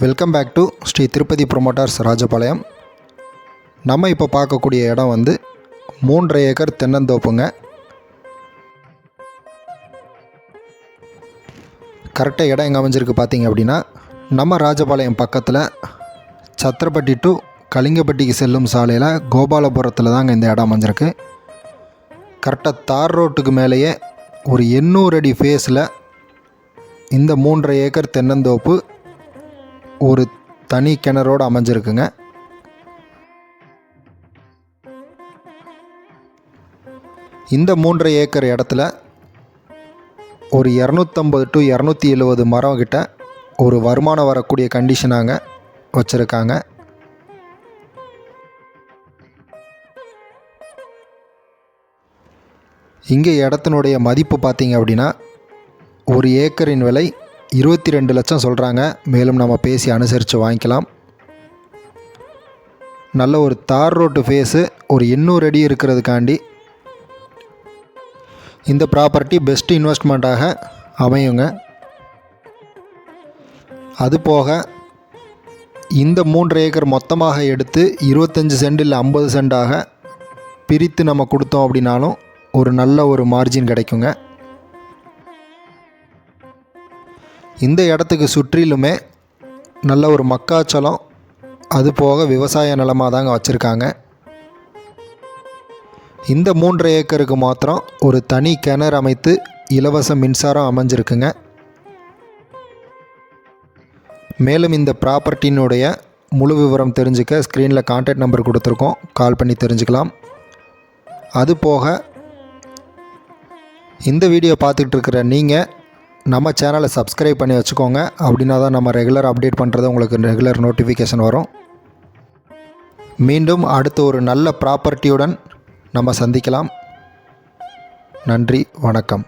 Welcome back to Shri Tirupati promoters Rajapalayam. நம்ம இப்போ பார்க்கக்கூடிய இடம் வந்து மூன்றரை ஏக்கர் தென்னந்தோப்புங்க. கரெக்டாக இடம் எங்கே அமைஞ்சிருக்கு பார்த்தீங்க அப்படின்னா நம்ம ராஜபாளையம் பக்கத்தில் சத்திரப்பட்டி டு கலிங்கப்பட்டிக்கு செல்லும் சாலையில் கோபாலபுரத்தில் தாங்க இந்த இடம் அமைஞ்சிருக்கு. கரெக்டாக தார் ரோட்டுக்கு மேலேயே ஒரு எண்ணூறு அடி ஃபேஸில் இந்த மூன்றரை ஏக்கர் தென்னந்தோப்பு ஒரு தனி கிணறோடு அமைஞ்சிருக்குங்க. இந்த மூன்றரை ஏக்கர் இடத்துல ஒரு இரநூத்தம்பது டு இரநூத்தி எழுபது மரம் கிட்ட ஒரு வருமானம் வரக்கூடிய கண்டிஷனாங்க வச்சுருக்காங்க. இங்கே இடத்தினுடைய மதிப்பு பார்த்தீங்க அப்படின்னா ஒரு ஏக்கரின் விலை இருபத்தி ரெண்டு லட்சம் சொல்கிறாங்க மேலும் நம்ம பேசி அனுசரித்து வாங்கிக்கலாம். நல்ல ஒரு தார் ரோட்டு ஃபேஸு ஒரு எண்ணூறு அடி இருக்கிறதுக்காண்டி இந்த ப்ராப்பர்ட்டி பெஸ்ட் இன்வெஸ்ட்மெண்ட்டாக அமையுங்க. அது போக இந்த மூன்று ஏக்கர் மொத்தமாக எடுத்து இருபத்தஞ்சி சென்ட் இல்லை ஐம்பது சென்டாக பிரித்து நம்ம கொடுத்தோம் அப்படின்னாலும் ஒரு நல்ல ஒரு மார்ஜின் கிடைக்குங்க. இந்த இடத்துக்கு சுற்றிலுமே நல்ல ஒரு மக்காச்சலம் அது போக விவசாய நிலமாக தாங்க வச்சுருக்காங்க. இந்த மூன்று ஏக்கருக்கு மாத்திரம் ஒரு தனி கிணறு அமைத்து இலவச மின்சாரம் அமைஞ்சிருக்குங்க. மேலும் இந்த ப்ராப்பர்ட்டினுடைய முழு விவரம் தெரிஞ்சுக்க ஸ்க்ரீனில் கான்டாக்ட் நம்பர் கொடுத்துருக்கோம். கால் பண்ணி தெரிஞ்சுக்கலாம். அது போக இந்த வீடியோ பார்த்துக்கிட்டு இருக்கிற நீங்கள் நம்ம சேனலை சப்ஸ்கிரைப் பண்ணி வச்சுக்கோங்க. அப்படின்னா தான் நம்ம ரெகுலர் அப்டேட் பண்ணுறது உங்களுக்கு ரெகுலர் நோட்டிஃபிகேஷன் வரும். மீண்டும் அடுத்து ஒரு நல்ல ப்ராப்பர்ட்டியுடன் நம்ம சந்திக்கலாம். நன்றி வணக்கம்.